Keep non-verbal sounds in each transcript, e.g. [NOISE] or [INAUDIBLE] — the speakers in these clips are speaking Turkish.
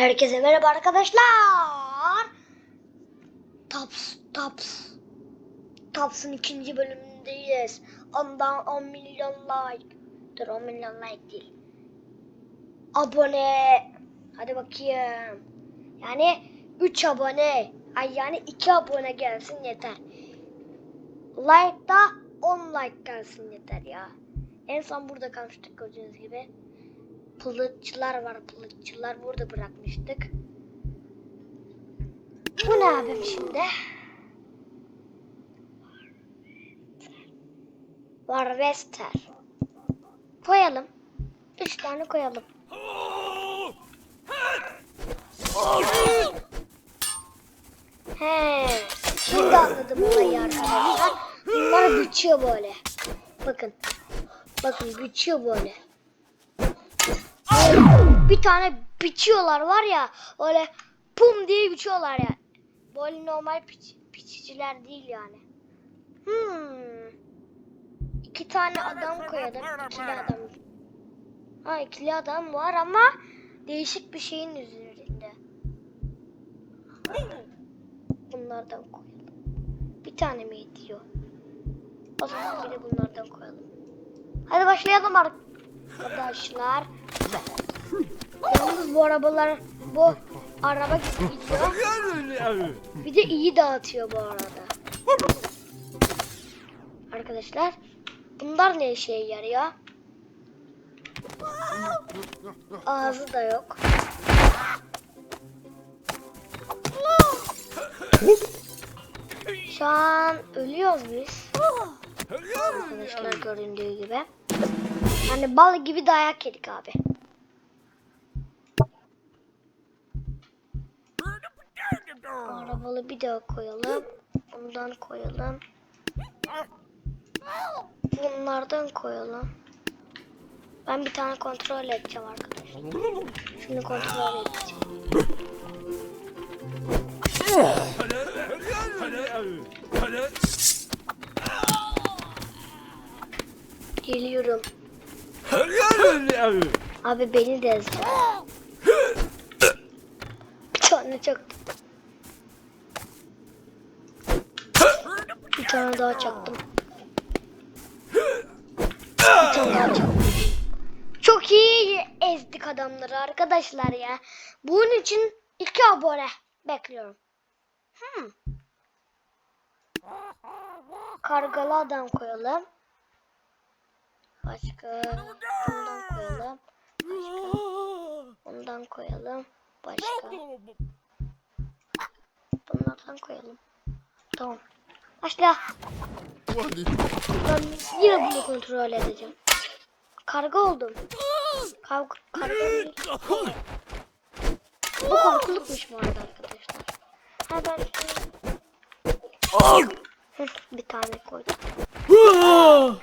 Herkese merhaba arkadaşlar. Taps, Taps. Taps'ın ikinci bölümündeyiz. Ondan 10 milyon like. Dur 10 milyon like değil. Abone. Hadi bakayım. Yani 3 abone. Ay yani 2 abone gelsin yeter. Like da 10 like gelsin yeter ya. En son burada kalmıştık gördüğünüz gibi. Pılıççılar var pılıççılar burada bırakmıştık. Bu ne abim şimdi? Warvester. Koyalım. Üç tane koyalım. He, şimdi anladım olayı arkadaşlar. Bunlar biçiyor böyle. Bakın. Bakın biçiyor böyle. Bir tane biçiyorlar var ya. Öyle pum diye biçiyorlar ya. Böyle normal piç, biçiciler değil yani. Hmm. İki tane adam koyalım. İkili adam. Ha ikili adam var ama değişik bir şeyin üzerinde. Bunlardan koyalım. Bir tane mi yetiyor? O zaman bir de bunlardan koyalım. Hadi başlayalım arkadaşlar. Yalnız bu arabalar bu araba gidiyor. [LAUGHS] Bir de iyi dağıtıyor bu arada. Arkadaşlar bunlar ne işe yarıyor? Ağzı da yok. Şu an ölüyoruz biz. Arkadaşlar göründüğü gibi. Hani bal gibi dayak yedik abi. Arabalı bir daha koyalım. Bundan koyalım. Bunlardan koyalım. Ben bir tane kontrol edeceğim arkadaşlar. Şunu kontrol edeceğim. Geliyorum. Abi beni de ezecek. Bir tane çok. Bir tane daha çaktım. Bir tane daha çaktım. Çok iyi ezdik adamları arkadaşlar ya. Bunun için iki abone bekliyorum. Hmm. Kargalı adam koyalım. Başka bundan koyalım. Başka bundan koyalım. Başka bunlardan koyalım. Tamam. Başla. Ben yine bunu kontrol edeceğim. Karga oldum. Kavga, karga değil. Bu korkulukmuş bu arada arkadaşlar. Ha ben bir tane koydum.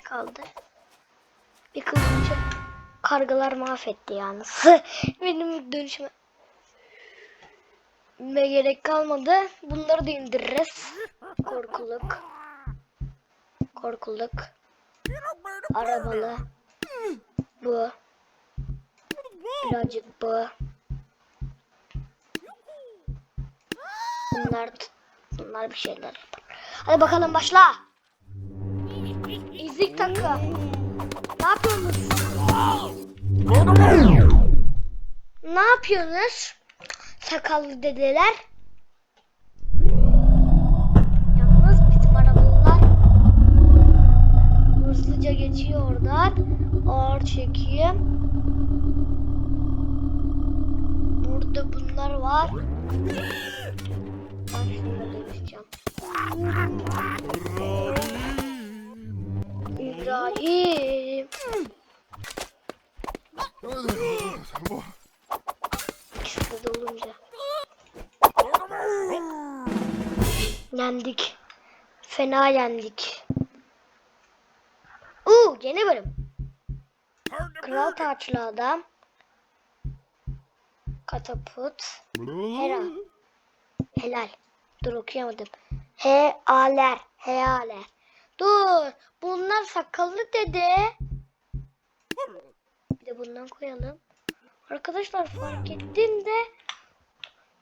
Kaldı. Bir kılıcı kargalar mahvetti yalnız. Benim dönüşüme ne gerek kalmadı. Bunları da indiririz. Korkuluk. Korkuluk. Arabalı. Bu. Birazcık bu. Bunlar bunlar bir şeyler yapar. Hadi bakalım başla. İzik takım. Ne yapıyorsunuz? Ne yapıyorsunuz? Sakallı dedeler. Yalnız bizim arabalar hızlıca geçiyor oradan. Ağır çekeyim. Burada bunlar var. Ben şununla dönüşeceğim. İbrahim. De olunca. Yendik. Fena yendik. Kral taçlı adam. Katapult. Hera. Helal. Dur okuyamadım. Healer. Healer. Dur. Bunlar sakallı dede. Bir de bundan koyalım. Arkadaşlar fark ettim de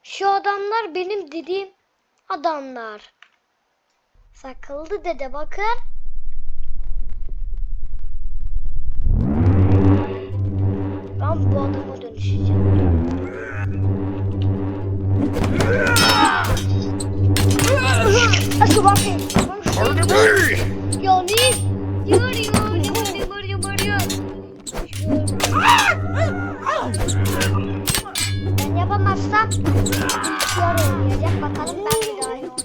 Şu adamlar benim dediğim adamlar. Sakıldı dede bakın. Yok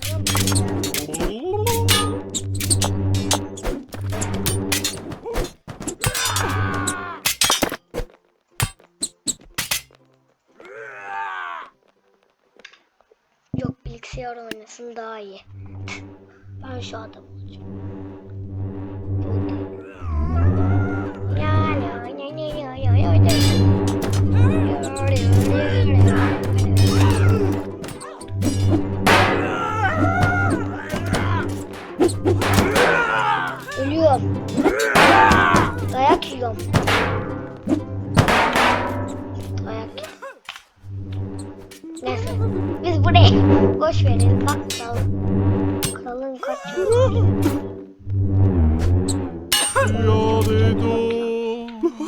bilgisayar oynasın daha iyi. Ben şu adam olacağım. Ya ya ya ya ya ya ya.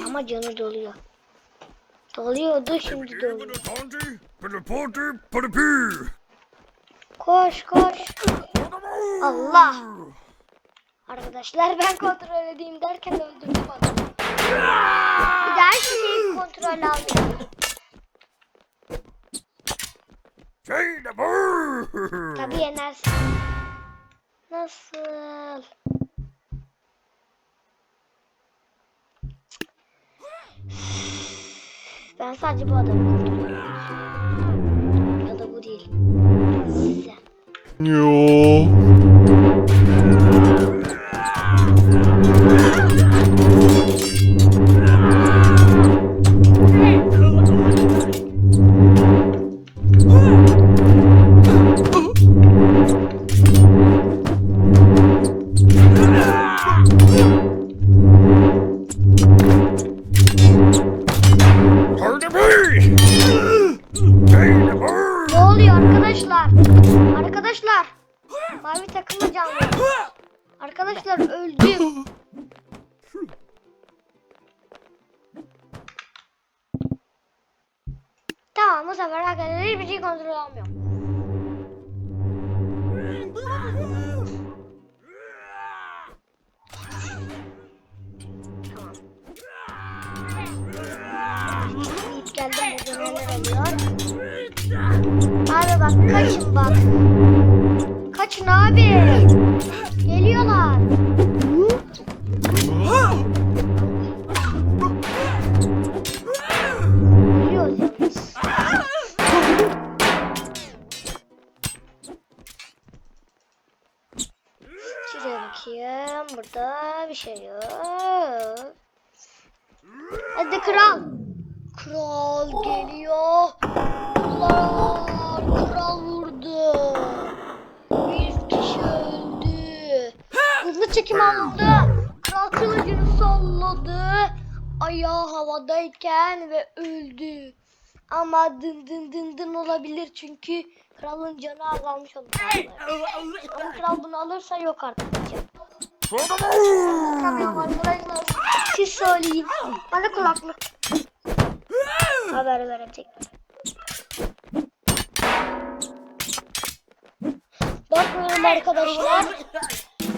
Ama canı doluyor. Doluyordu şimdi doluyor. Koş koş. Allah. Arkadaşlar ben kontrol edeyim derken öldürdüm adamı. Bir daha hiçbir şeyi kontrol the bird. Tabii yenersin. Nasıl? Ben sadece bu adamı ediyorum. Ya da bu değil. Size. Yo. Arkadaşlar? Mavi takımı canlı. Arkadaşlar öldüm. Tamam bu sefer arkadaşlar hiçbir şey kontrol almıyorum. Tamam. Abi bak kaçın bak. Kaçın abi. Geliyorlar. Bakayım. Burada bir şey yok. Hadi kral. Kral geliyor. Allah kral vurdu. Bir kişi öldü. Hızlı çekim alındı. Kral kılıcını salladı. Ayağı havadayken ve öldü. Ama dın dın dın dın olabilir çünkü kralın canı azalmış olur. Ama kral bunu alırsa yok bird. Tamam arkadaşlar. Siz söyleyin. Bana kulaklık. Haber verecek. Bakmıyorum arkadaşlar.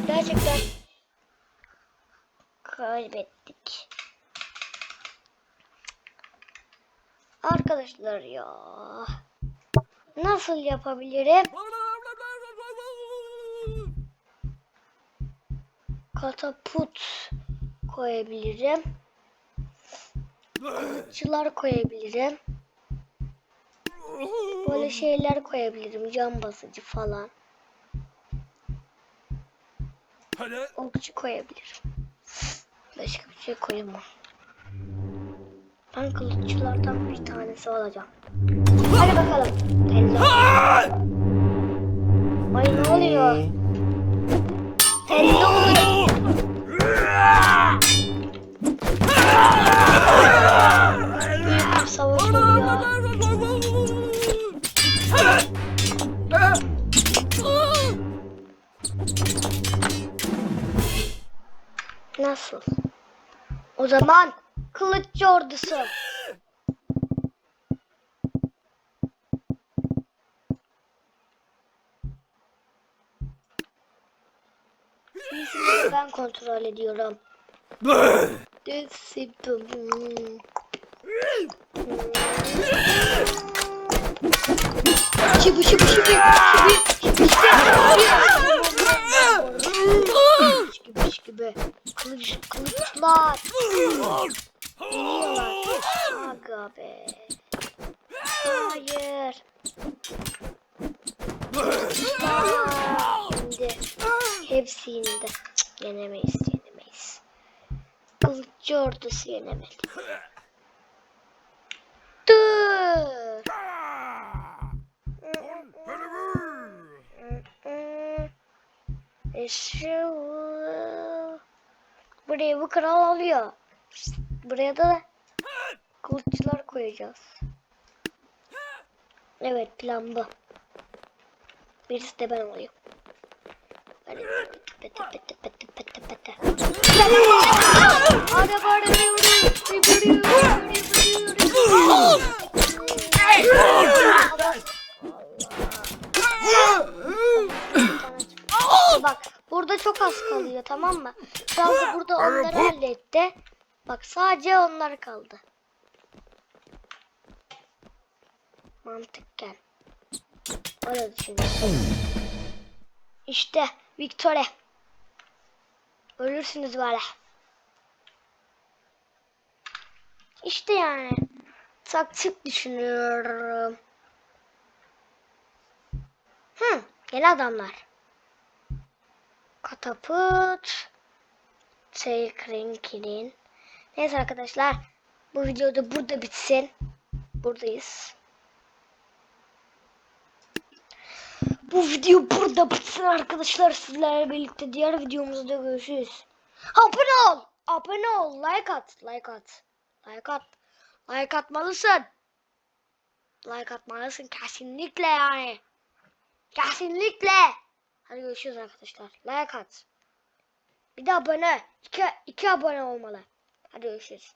Gerçekten kaybettik. Arkadaşlar ya. Nasıl yapabilirim? Katapult koyabilirim. Kılıççılar koyabilirim. Böyle şeyler koyabilirim. Cam basıcı falan. Okçu koyabilirim. Başka bir şey koyamam. Ben kılıççılardan bir tanesi olacağım. Hadi bakalım. Tello. Ay ne oluyor? Tello zaman kılıççı ordusu. Ben kontrol ediyorum. Desipim. Şıbı şıbı şıbı şıbı şıbı şıbı gibi kılıç kılıçlar. Aga be. Hayır. Aa, indi. Hepsi indi. Cık, Yenemeyiz yenemeyiz. Kılıççı ordusu yenemedi. Dur. İşte bu. Buraya bu kral alıyor. Buraya da kılıçlar koyacağız. Evet plan bu. Birisi de ben olayım. Hadi pete pete pete pete pete. Hadi bari Bak çok az kalıyor tamam mı? Da burada onları halletti. Bak sadece onlar kaldı. Mantıkken. Öyle düşünüyorum. İşte Victoria. Ölürsünüz böyle. İşte yani. Taktik düşünüyorum. Hı, gel adamlar. Katapult. Tekrinkinin. Neyse arkadaşlar. Bu video da burada bitsin. Buradayız. Bu video burada bitsin arkadaşlar. Sizlerle birlikte diğer videomuzda görüşürüz. Abone ol. Abone ol. Like at. Like at. Like at. Like atmalısın. Like atmalısın kesinlikle yani. Kesinlikle. Hadi görüşürüz arkadaşlar. Like at. Bir de abone. İki, iki abone olmalı. Hadi görüşürüz.